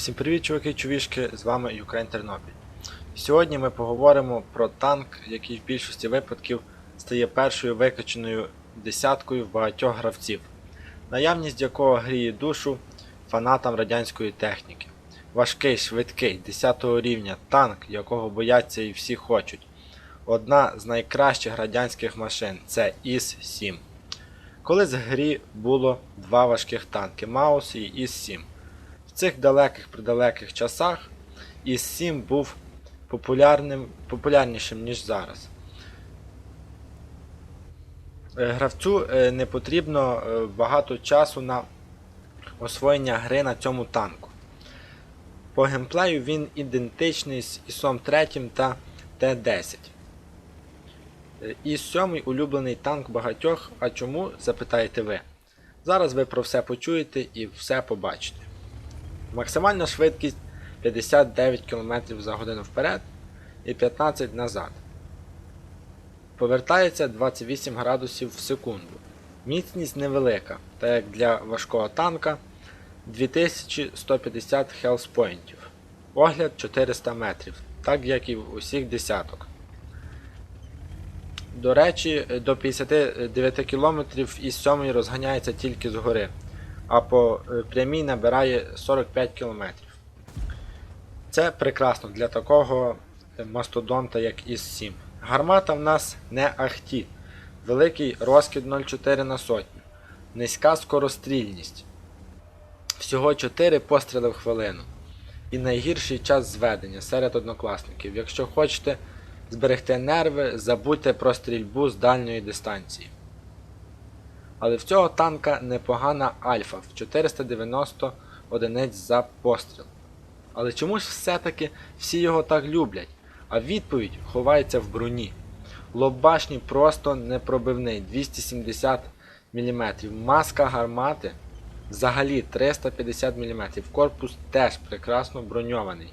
Всім привіт, чуваки, чувішки, з вами Ukraine Тернопіль. Сьогодні ми поговоримо про танк, який в більшості випадків стає першою викаченою десяткою в багатьох гравців, наявність якого гріє душу фанатам радянської техніки. Важкий, швидкий, 10 рівня танк, якого бояться і всі хочуть. Одна з найкращих радянських машин це ІС-7. Колись в грі було два важких танки Маус і ІС-7. Цих далеких придалеких часах ІС-7 був популярним, популярнішим, ніж зараз. Е, Гравцю е, не потрібно е, багато часу на освоєння гри на цьому танку. По геймплею він ідентичний з ІСом 3 та Т-10. Е, ІС-7 улюблений танк багатьох, а чому, запитаєте ви. Зараз ви про все почуєте і все побачите. Максимальна швидкість 59 км за годину вперед і 15 назад. Повертається 28 градусів в секунду. Міцність невелика, так як для важкого танка 2150 хелспоінтів. Огляд 400 метрів, так як і в усіх десяток. До речі, до 59 км із 7 розганяється тільки згори а по е, прямій набирає 45 км. Це прекрасно для такого е, мастодонта, як ІС-7. Гармата в нас не ахті. Великий розкид 0,4 на сотню. Низька скорострільність. Всього 4 постріли в хвилину. І найгірший час зведення серед однокласників. Якщо хочете зберегти нерви, забудьте про стрільбу з дальньої дистанції. Але в цього танка непогана альфа в 490 одиниць за постріл. Але чому ж все-таки всі його так люблять? А відповідь ховається в броні. Лоб башні просто непробивний 270 мм. Маска гармати взагалі 350 мм. Корпус теж прекрасно броньований.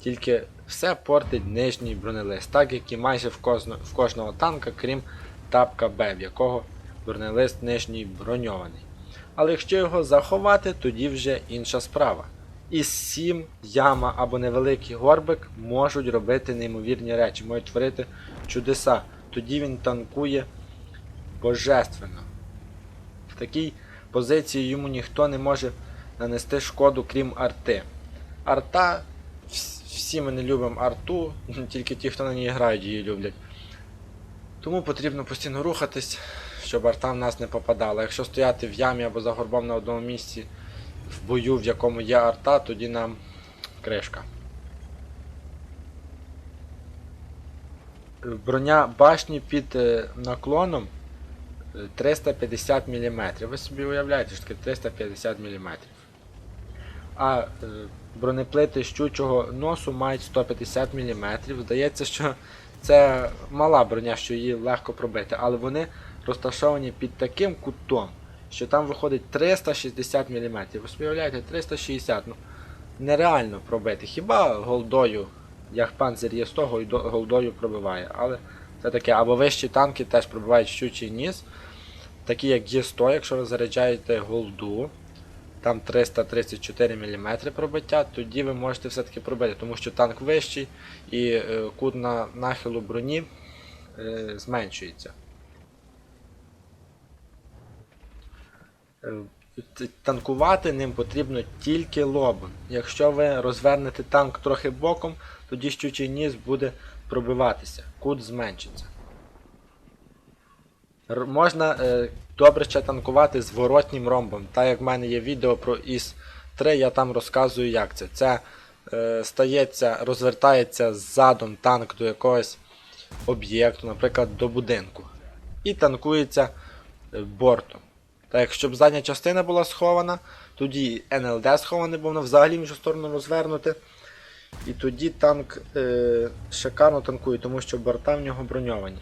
Тільки все портить нижній бронелист, так як і майже в кожного танка, крім тапка Б, в якого бронелист нижній броньований. Але якщо його заховати, тоді вже інша справа. Із 7 яма або невеликий горбик можуть робити неймовірні речі, можуть творити чудеса. Тоді він танкує божественно. В такій позиції йому ніхто не може нанести шкоду, крім арти. Арта, всі ми не любимо арту, тільки ті, хто на ній грають, її люблять. Тому потрібно постійно рухатись, щоб арта в нас не попадала. Якщо стояти в ямі або за горбом на одному місці в бою, в якому є арта, тоді нам кришка. Броня башні під е, наклоном е, 350 мм. Ви собі уявляєте, що таке 350 мм. А е, бронеплити щучого носу мають 150 мм. Здається, що це мала броня, що її легко пробити, але вони розташовані під таким кутом, що там виходить 360 мм. Ви уявляєте, 360 ну нереально пробити. Хіба голдою, як панцир є з того, голдою пробиває. Але це таке, або вищі танки теж пробивають щучий ніс, такі як Є100, якщо ви заряджаєте голду. Там 334 мм пробиття, тоді ви можете все-таки пробити, тому що танк вищий і е, кут на нахилу броні е, зменшується. Е, Танкувати ним потрібно тільки лобом. Якщо ви розвернете танк трохи боком, тоді щучий ніс буде пробиватися, кут зменшиться. Можна е, добре ще танкувати з воротнім ромбом. Так як в мене є відео про ІС-3, я там розказую, як це. Це е, стається, розвертається задом танк до якогось об'єкту, наприклад, до будинку. І танкується е, бортом. Так як щоб задня частина була схована, тоді НЛД сховане, бо воно взагалі в іншу сторону розвернуте. І тоді танк е, шикарно танкує, тому що борта в нього броньовані.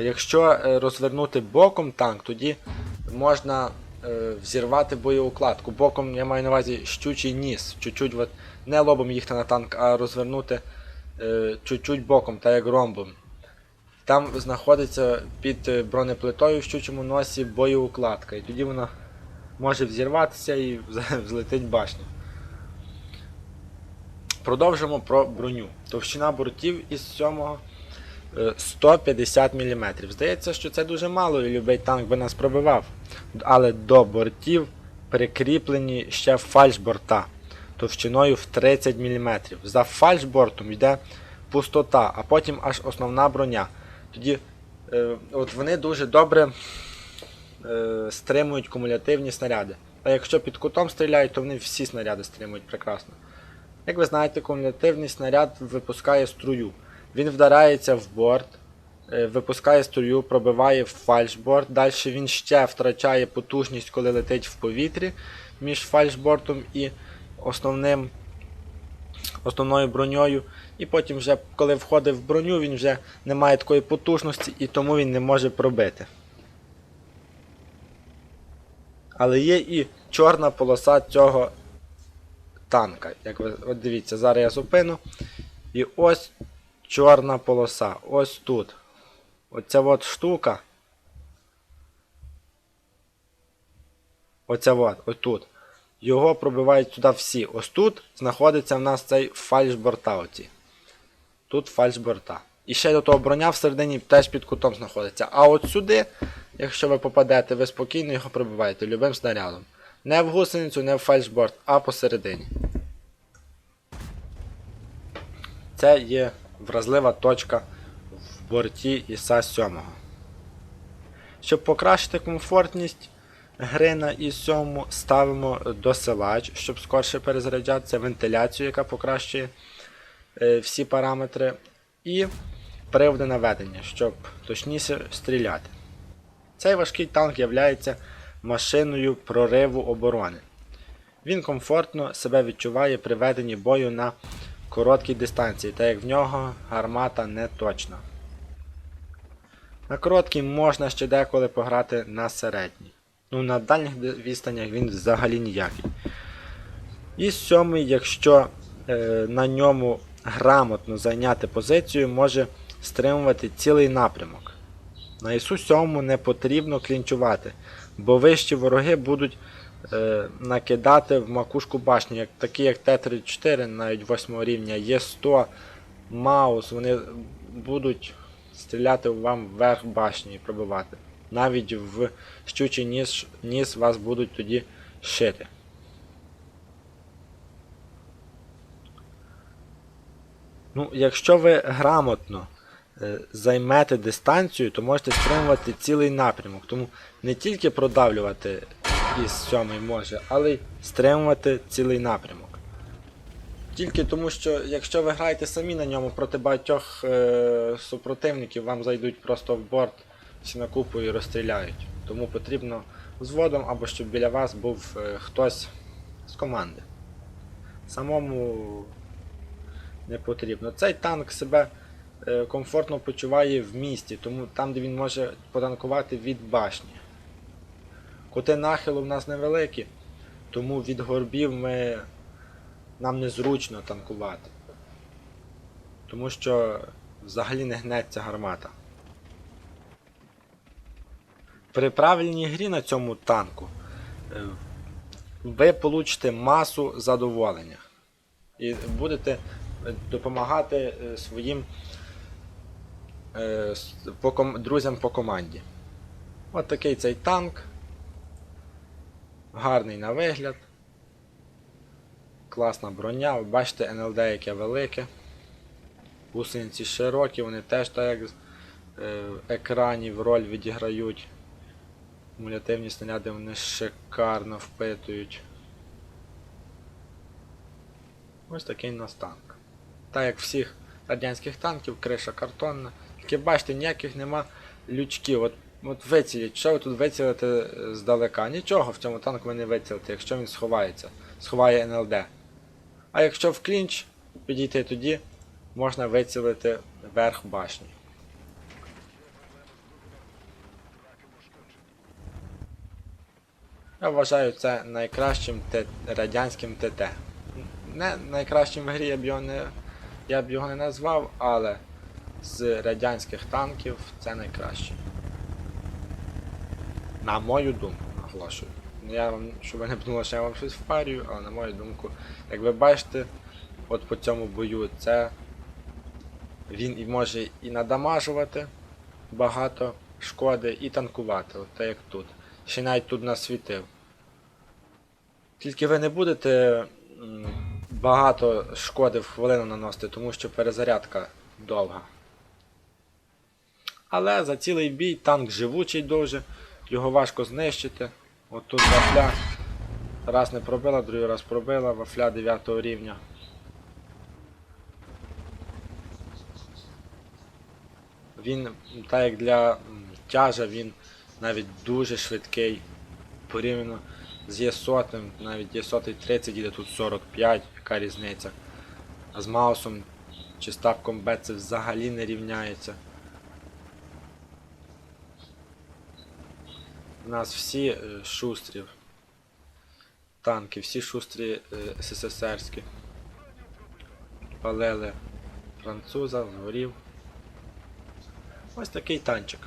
Якщо е, розвернути боком танк, тоді можна е, взірвати боєукладку. Боком я маю на увазі щучий ніс. Чуть-чуть не лобом їхати на танк, а розвернути е, чуть-чуть боком, так як ромбом. Там знаходиться під е, бронеплитою в щучому носі боєукладка. І тоді вона може взірватися і взлетить башня. Продовжимо про броню. Товщина бортів із 7 е, 150 мм. Здається, що це дуже мало і любий танк би нас пробивав. Але до бортів прикріплені ще фальшборта товщиною в 30 мм. За фальшбортом йде пустота, а потім аж основна броня. Тоді е, от вони дуже добре е, стримують кумулятивні снаряди. А якщо під кутом стріляють, то вони всі снаряди стримують прекрасно. Як ви знаєте, кумулятивний снаряд випускає струю. Він вдарається в борт, е, випускає струю, пробиває в фальшборд. Далі він ще втрачає потужність, коли летить в повітрі між фальшбортом і основним, основною броньою. І потім, вже, коли входить в броню, він вже не має такої потужності і тому він не може пробити. Але є і чорна полоса цього танка. Як ви от дивіться, зараз я зупину. І ось чорна полоса. Ось тут. Оця от штука. Оця от, ось тут. Його пробивають сюди всі. Ось тут знаходиться в нас цей фальшборта. Оці. Тут фальшборта. І ще до того броня всередині теж під кутом знаходиться. А от сюди, якщо ви попадете, ви спокійно його пробиваєте любим снарядом. Не в гусеницю, не в фальшборд, а посередині. Це є вразлива точка в борті ІСа 7. Щоб покращити комфортність гри на І7, ставимо досилач, щоб скорше перезаряджатися, вентиляцію, яка покращує е, всі параметри, і приводи наведення, щоб точніше стріляти. Цей важкий танк є машиною прориву оборони. Він комфортно себе відчуває при веденні бою на короткій дистанції, так як в нього гармата не точна. На короткій можна ще деколи пограти на середній. Ну, на дальніх відстанях він взагалі ніякий. І сьомий, якщо е, на ньому грамотно зайняти позицію, може стримувати цілий напрямок. На ісу 7 не потрібно клінчувати, бо вищі вороги будуть е, накидати в макушку башні, як, такі як Т-34, навіть 8 рівня, Є100, Маус, вони будуть стріляти вам вверх башні і пробивати. Навіть в щучий ніс, ніс вас будуть тоді шити. Ну, якщо ви грамотно е, займете дистанцію, то можете стримувати цілий напрямок. Тому не тільки продавлювати із сьомий може, але й стримувати цілий напрямок. Тільки тому, що якщо ви граєте самі на ньому проти багатьох е, супротивників, вам зайдуть просто в борт всі на купу і розстріляють. Тому потрібно взводом або щоб біля вас був е, хтось з команди. Самому не потрібно. Цей танк себе е, комфортно почуває в місті, тому там, де він може потанкувати від башні. Кути нахилу в нас невеликі, тому від горбів ми, нам незручно танкувати. Тому що взагалі не гнеться гармата. При правильній грі на цьому танку е, ви получите масу задоволення і будете е, допомагати е, своїм друзям по команді. От такий цей танк. Гарний на вигляд. Класна броня. Ви бачите НЛД яке велике. Гусениці широкі, вони теж так як е, екранів роль відіграють. Кумулятивні снаряди вони шикарно впитують. Ось такий у нас танк. Так як всіх радянських танків, криша картонна. Тільки бачите, ніяких нема лючків. От, от виціліть, що ви тут вицілите е, здалека? Нічого в цьому танку ви не вицілите, якщо він сховається. Сховає НЛД. А якщо в клінч підійти, тоді можна вицілити верх башні. Я вважаю це найкращим Т- радянським ТТ. Не найкращим в грі я б його не, я б його не назвав, але з радянських танків це найкраще. На мою думку, наголошую. Я вам, щоб ви не подумали, що я вам щось впарюю, але на мою думку, як ви бачите, от по цьому бою це він може і надамажувати багато шкоди, і танкувати, от так як тут. Ще навіть тут насвітив. Тільки ви не будете багато шкоди в хвилину наносити, тому що перезарядка довга. Але за цілий бій танк живучий дуже, його важко знищити. От тут вафля раз не пробила, другий раз пробила, вафля 9 рівня. Він, так як для тяжа, він навіть дуже швидкий. Порівняно з Є100, навіть Є100 30 іде тут 45, яка різниця. А з маусом чи ставком Б це взагалі не рівняється. Нас всі е, шустрі танки, всі шустрі е, СССРські. Палили француза, згорів. Ось такий танчик.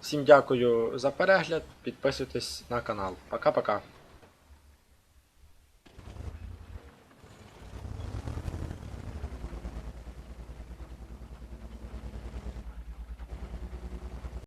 Всім дякую за перегляд, підписуйтесь на канал. Пока-пока.